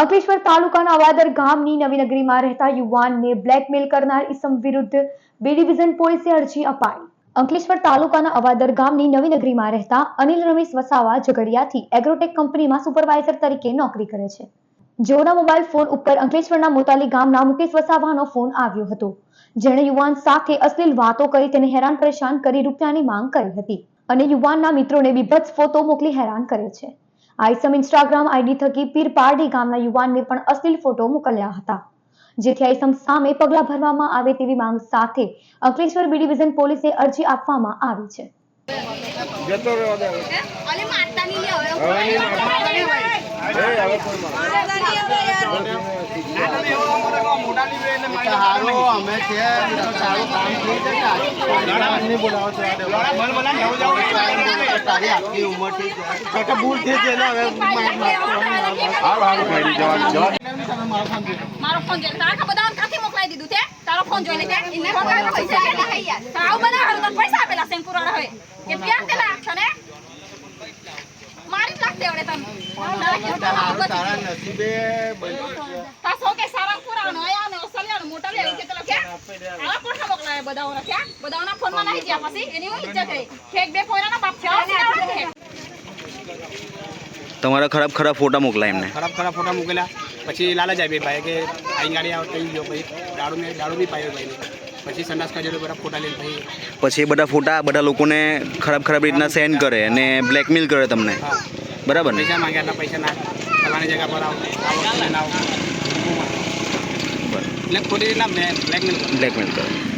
અંકલેશ્વર તાલુકાના અવાદર ગામની નવીનગરીમાં રહેતા યુવાનને બ્લેકમેલ કરનાર ઇસમ વિરુદ્ધ બે ડિવિઝન પોલીસે અરજી અપાઈ. અંકલેશ્વર તાલુકાના અવાદર ગામની નવીનગરીમાં રહેતા અનિલ રમેશ વસાવા ઝઘડિયાથી એગ્રોટેક કંપનીમાં સુપરવાઇઝર તરીકે નોકરી કરે છે. જેઓના મોબાઈલ ફોન ઉપર અંકલેશ્વરના મોતાલી ગામના મુકેશ વસાવાનો ફોન આવ્યો હતો. જેણે યુવાન સાથે અશ્લીલ વાતો કરી તેને હેરાન પરેશાન કરી રૂપિયાની માંગ કરી હતી અને યુવાનના મિત્રોને બીભત્સ ફોટો મોકલી હેરાન કરે છે. આ ઇસમ ઇન્સ્ટાગ્રામ આઈડી થકી પીરપારડી ગામના યુવાનને પણ અશ્લીલ ફોટો મોકલ્યા હતા. જેથી આઈસમ સામે પગલા ભરવામાં આવે તેવી માંગ સાથે અંકલેશ્વર બી ડિવિઝન પોલીસે અરજી આપવામાં આવી છે. મારે. છે છે ફોન જોઈ તારા બધા કાથી મોકલાઈ દીધું છે. તારો ફોન જોઈ લે તે ઇને પૈસા કેટલા હૈ યાર તાવ બધા હારું તને પૈસા આપેલા છે પુરાણા હોય કે ક્યાં તે લાગશે ને મારી જ લાગતે હવે તને તારા કેવું તારા હારું તારા તારા નસીબે બન્યું છે. તા સો કે સારા પુરાણો આયા ને ઓસલિયા મોટા લે કે તલો કે આવા કોઠા મોકલાય બધાઓના કે બધાઓના ફોનમાં નહીં જ્યા પછી એની હું ઇજ્જત રહી ખેક બે પોયરાના બાપ છે તમારા ખરાબ ખરાબ ફોટા મોકલા એમને. ખરાબ ખરાબ ફોટા મોકલા પછી લાલચ આવી ભાઈ કે અહીં ગાડી આવ ગયો ભાઈ. દારૂ ને દારૂ બી પાયો ભાઈ પછી સંડાસ કાઢ્યો બધા ફોટા લઈને પછી પછી બધા ફોટા બધા લોકોને ખરાબ ખરાબ રીતના સેન્ડ કરે અને બ્લેકમેલ કરે તમને. હા. બરાબર ને? પૈસા માંગ્યા હતા પૈસા ના ફલાણી જગ્યા પર આવો. આવું એટલે ખોટી રીતના બ્લેકમેલ બ્લેકમેલ કરે.